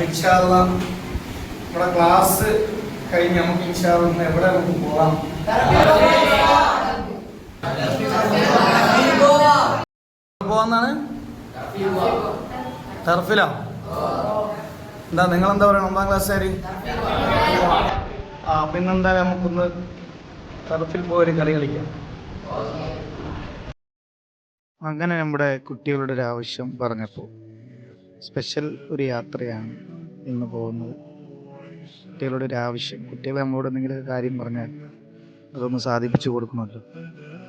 അപ്പൊ നമ്മുടെ ക്ലാസ് കഴിഞ്ഞ് നമുക്ക് ഇൻഷാല്ല ഒന്ന് എവിടെ നമുക്ക് പോകാം പോവാന്നാണ്? ടർഫിലോ? എന്താ നിങ്ങൾ എന്താ പറയണം? ഒന്നാം ക്ലാസ്സുകാര്? ആ പിന്നെന്താ നമുക്കൊന്ന് ടർഫിൽ ഒരു കളി കളിക്കാം. അങ്ങനെ നമ്മുടെ കുട്ടികളുടെ ഒരു ആവശ്യം പറഞ്ഞപ്പോൾ സ്പെഷ്യൽ ഒരു യാത്രയാണ്. ഇന്ന് പോകുന്നത്. കുട്ടികളുടെ ഒരു ആവശ്യം. കുട്ടികൾ നമ്മളോട് എന്തെങ്കിലും ഒരു കാര്യം പറഞ്ഞാൽ അതൊന്ന് സാധിപ്പിച്ചു കൊടുക്കണമല്ലോ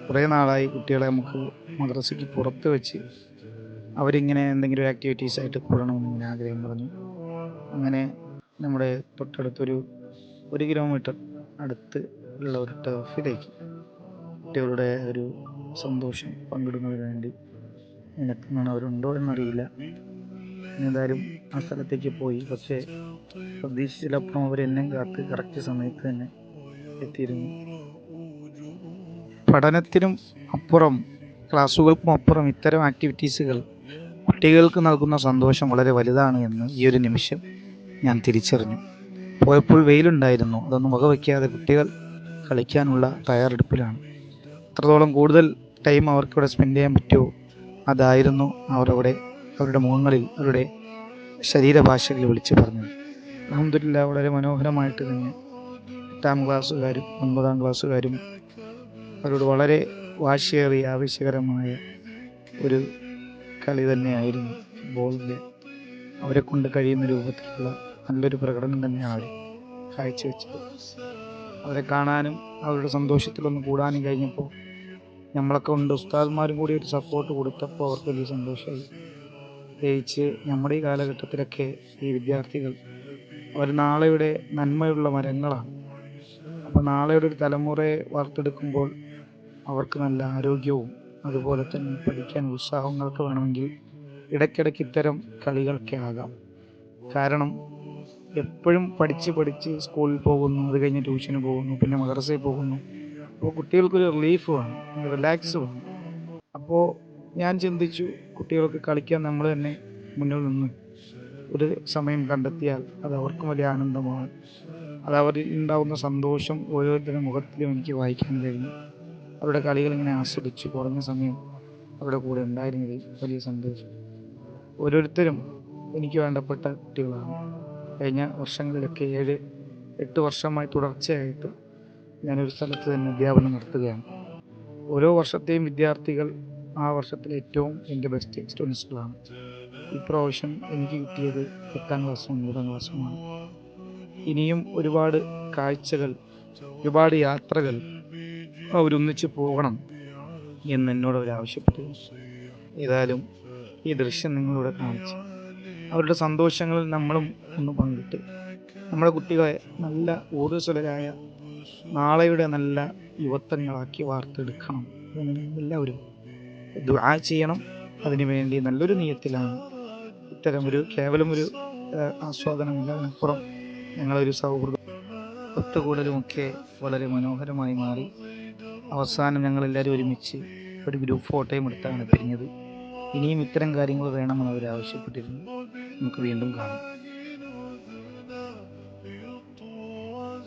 കുറേ നാളായി കുട്ടികളെ നമുക്ക് മദ്രസയ്ക്ക് പുറത്ത് വെച്ച് അവരിങ്ങനെ എന്തെങ്കിലും ആക്ടിവിറ്റീസ് ആയിട്ട് കൂടണമെന്ന് ഇങ്ങനെ ആഗ്രഹം പറഞ്ഞു. അങ്ങനെ നമ്മുടെ തൊട്ടടുത്തൊരു ഒരു കിലോമീറ്റർ അടുത്ത് ഉള്ള ഒരു ടർഫിലേക്ക് കുട്ടികളുടെ ഒരു സന്തോഷം പങ്കിടുന്നതിന് വേണ്ടി എത്തുന്നതാണ് അവരുണ്ടോ എന്നറിയില്ല. എന്തായാലും ആ സ്ഥലത്തേക്ക് പോയി. പക്ഷേ പ്രതീക്ഷിച്ചതിലപ്പുറം അവർ എന്നെ കാത്ത് കറക്റ്റ് സമയത്ത് തന്നെ എത്തിയിരുന്നു. പഠനത്തിനും അപ്പുറം ക്ലാസ്സുകൾക്കും അപ്പുറം ഇത്തരം ആക്ടിവിറ്റീസുകൾ കുട്ടികൾക്ക് നൽകുന്ന സന്തോഷം വളരെ വലുതാണ് എന്ന് ഈ ഒരു നിമിഷം ഞാൻ തിരിച്ചറിഞ്ഞു. പോയപ്പോൾ വെയിലുണ്ടായിരുന്നു. അതൊന്നും വകവയ്ക്കാതെ കുട്ടികൾ കളിക്കാനുള്ള തയ്യാറെടുപ്പിലാണ്. അത്രത്തോളം കൂടുതൽ ടൈം അവർക്കിവിടെ സ്പെൻഡ് ചെയ്യാൻ പറ്റുമോ? അതായിരുന്നു അവരവിടെ അവരുടെ മുഖങ്ങളിൽ അവരുടെ ശരീരഭാഷകളിൽ വിളിച്ചു പറഞ്ഞു അഹമ്മദില്ല വളരെ മനോഹരമായിട്ട് തന്നെ എട്ടാം ക്ലാസ്സുകാരും ഒൻപതാം ക്ലാസ്സുകാരും അവരോട് വളരെ വാശിയേറിയ ആവശ്യകരമായ ഒരു കളി തന്നെയായിരുന്നു ഫുട്ബോളിന്റെ. അവരെ കൊണ്ട് കഴിയുന്ന രൂപത്തിലുള്ള നല്ലൊരു പ്രകടനം തന്നെയാണ് അവർ കാഴ്ചവെച്ചത്. അവരെ കാണാനും അവരുടെ സന്തോഷത്തിലൊന്ന് കൂടാനും കഴിഞ്ഞപ്പോൾ നമ്മളൊക്കെ ഉണ്ട്. ഉസ്താദ്മാരും കൂടി ഒരു സപ്പോർട്ട് കൊടുത്തപ്പോൾ അവർക്ക് വലിയ സന്തോഷമായി. പ്രത്യേകിച്ച് നമ്മുടെ ഈ കാലഘട്ടത്തിലൊക്കെ ഈ വിദ്യാർത്ഥികൾ അവർ നാളെയുടെ നന്മയുള്ള മരങ്ങളാണ്. അപ്പോൾ നാളെയുടെ ഒരു തലമുറയെ വാർത്തെടുക്കുമ്പോൾ അവർക്ക് നല്ല ആരോഗ്യവും അതുപോലെ തന്നെ പഠിക്കാൻ ഉത്സാഹങ്ങളൊക്കെ വേണമെങ്കിൽ ഇടയ്ക്കിടയ്ക്ക് ഇത്തരം കളികളൊക്കെ ആകാം. കാരണം എപ്പോഴും പഠിച്ച് പഠിച്ച് സ്കൂളിൽ പോകുന്നു അത് കഴിഞ്ഞ് ട്യൂഷന് പോകുന്നു പിന്നെ മദ്രസയിൽ പോകുന്നു. അപ്പോൾ കുട്ടികൾക്കൊരു റിലീഫ് വേണം റിലാക്സ് വേണം അപ്പോൾ ഞാൻ ചിന്തിച്ചു കുട്ടികൾക്ക് കളിക്കാൻ നമ്മൾ തന്നെ മുന്നിൽ നിന്ന് ഒരു സമയം കണ്ടെത്തിയാൽ അത് അവർക്കും വലിയ ആനന്ദമാണ്. അത് അവരിൽ ഉണ്ടാകുന്ന സന്തോഷം ഓരോരുത്തരുടെ മുഖത്തിലും എനിക്ക് വായിക്കാൻ കഴിഞ്ഞു. അവരുടെ കളികൾ ഇങ്ങനെ ആസ്വദിച്ച് കുറഞ്ഞ സമയം അവരുടെ കൂടെ ഉണ്ടായിരുന്നതിൽ വലിയ സന്തോഷം. ഓരോരുത്തരും എനിക്ക് വേണ്ടപ്പെട്ട കുട്ടികളാണ്. കഴിഞ്ഞ വർഷങ്ങളിലൊക്കെ ഏഴ് എട്ട് വർഷമായി തുടർച്ചയായിട്ട് ഞാനൊരു സ്ഥലത്ത് തന്നെ അധ്യാപനം നടത്തുകയാണ്. ഓരോ വർഷത്തെയും വിദ്യാർത്ഥികൾ ആ വർഷത്തിലെ ഏറ്റവും എന്റെ ബെസ്റ്റ് സ്റ്റുഡൻസുകളാണ് ഇപ്രാവശ്യം എനിക്ക് കിട്ടിയത് എട്ടാം ക്ലാസ്സും ഒൻപതാം ക്ലാസ്സുമാണ് ഇനിയും ഒരുപാട് കാഴ്ചകൾ ഒരുപാട് യാത്രകൾ അവരൊന്നിച്ച് പോകണം എന്ന് എന്നോട് അവർ ആവശ്യപ്പെട്ടു. ഏതായാലും ഈ ദൃശ്യം നിങ്ങളിവിടെ കാണിച്ചു. അവരുടെ സന്തോഷങ്ങളിൽ നമ്മളും ഒന്ന് പങ്കിട്ട്. നമ്മുടെ കുട്ടികളെ നല്ല ഊർജസ്വലരായ നാളെയുടെ നല്ല യുവത്വങ്ങളാക്കി വാർത്തെടുക്കണം. എല്ലാവരും ദുആ ചെയ്യണം. അതിനുവേണ്ടി നല്ലൊരു നീയത്തിലാണ്. ഇത്തരം ഒരു കേവലം ഒരു ആസ്വാദനമില്ലാതിനപ്പുറം ഞങ്ങളൊരു സൗഹൃദം ഒത്തുകൂടലുമൊക്കെ വളരെ മനോഹരമായി മാറി. അവസാനം ഞങ്ങളെല്ലാവരും ഒരുമിച്ച് ഒരു ഗ്രൂപ്പ് ഫോട്ടോയും എടുത്താണ് പിരിഞ്ഞത്. ഇനിയും ഇത്തരം കാര്യങ്ങൾ വേണമെന്ന് അവർ ആവശ്യപ്പെട്ടിരുന്നു നമുക്ക് വീണ്ടും കാണാം.